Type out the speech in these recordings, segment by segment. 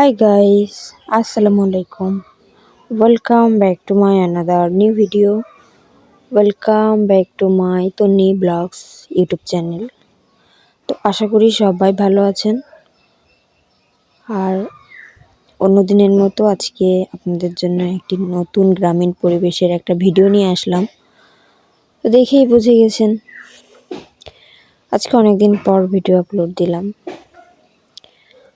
Hi guys, Assalamu alaikum. Welcome back to my another new video. Welcome back to my Tony Vlogs YouTube channel. তো আশা করি সবাই ভালো আছেন আর অন্য দিনের মতো আজকে আপনাদের জন্য একটি নতুন গ্রামীণ পরিবেশের একটা ভিডিও নিয়ে আসলাম তো দেখেই বুঝে গেছেন আজকে অনেকদিন পর ভিডিও আপলোড দিলাম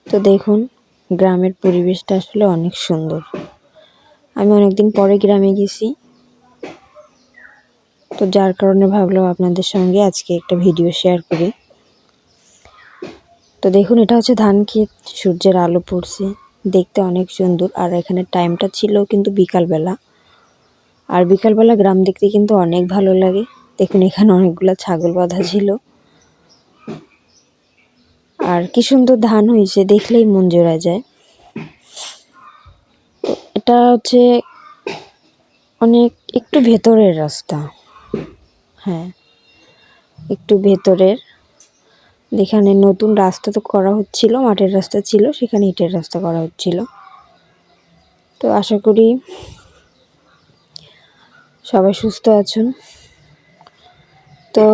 তো দেখুন গ্রামের পরিবেশটা আসলে অনেক সুন্দর। আমি অনেকদিন পরে গ্রামে গেছি। তো যার কারণে ভাবলাম আপনাদের সঙ্গে আজকে একটা ভিডিও শেয়ার করি। তো দেখুন, এটা হচ্ছে ধান ক্ষেত সূর্যের আলো পড়ছে, দেখতে অনেক সুন্দর। আর এখানে টাইমটা ছিল কিন্তু বিকালবেলা। আর বিকালবেলা গ্রাম দেখতে কিন্তু অনেক ভালো লাগে। দেখুন, এখানে অনেকগুলো ছাগল বাঁধা ছিল। আর কি সুন্দর ধান হয়েছে, দেখলেই মন জোড়া যায়। এটা হচ্ছে অনেক, একটু ভেতরের রাস্তা। হ্যাঁ একটু ভেতরের। যেখানে নতুন রাস্তা তো করা হচ্ছিল মাটির রাস্তা ছিল, সেখানে ইটের রাস্তা করা হচ্ছিল। তো আশা করি সবাই সুস্থ আছেন। তো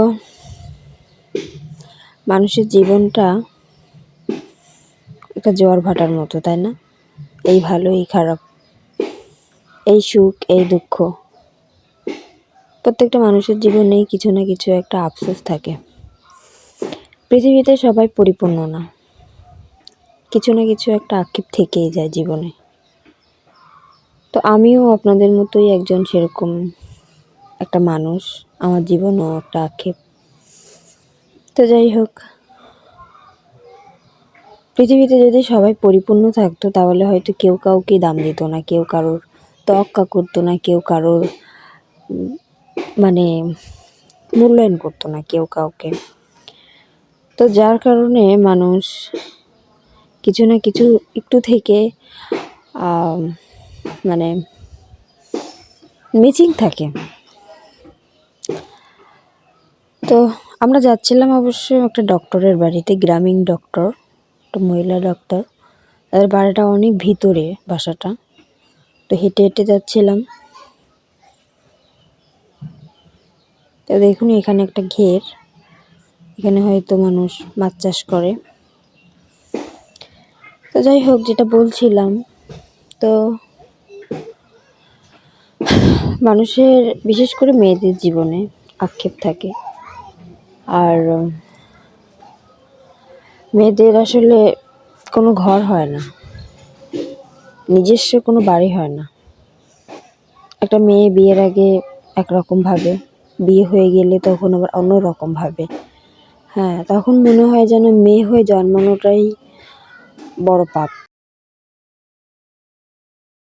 মানুষের জীবনটা একটা জোয়ার ভাটার মতো, তাই না? এই ভালো, এই খারাপ, এই সুখ, এই দুঃখ। প্রত্যেকটা মানুষের জীবনেই কিছু না কিছু একটা আফসোস থাকে। পৃথিবীতে সবাই পরিপূর্ণ না। কিছু না কিছু একটা আক্ষেপ থেকেই যায় জীবনে। তো আমিও আপনাদের মতোই একজন সেরকম একটা মানুষ। আমার জীবনও একটা আক্ষেপ। তো যাই হোক পৃথিবীতে যদি সবাই পরিপূর্ণ থাকতো, তাহলে হয়তো কেউ কাউকে দাম দিত না, কেউ কারোর তক্কা করতো না, কেউ কারোর মানে মূল্যায়ন করতো না কেউ কাউকে। তো যার কারণে মানুষ কিছু না কিছু একটু থেকে মানে মিচিং থাকে। তো আমরা যাচ্ছিলাম অবশ্য একটা ডক্টরের বাড়িতে, গ্রামীণ ডক্টর। একটা মহিলা ডক্টর তাদের বাড়িটা অনেক ভিতরে বাসাটা। তো হেঁটে হেঁটে যাচ্ছিলাম। তো দেখুন, এখানে একটা ঘের। এখানে হয়তো মানুষ মাছ চাষ করে। তো যাই হোক, যেটা বলছিলাম, তো মানুষের, বিশেষ করে মেয়েদের জীবনে আক্ষেপ থাকে। আর মেয়েদের আসলে কোনো ঘর হয় না। নিজস্ব কোনো বাড়ি হয় না। একটা মেয়ে বিয়ের আগে একরকমভাবে বিয়ে হয়ে গেলে তখন আবার অন্য রকম ভাবে। হ্যাঁ তখন মনে হয় যেন মেয়ে হয়ে জন্মানোটাই বড় পাপ।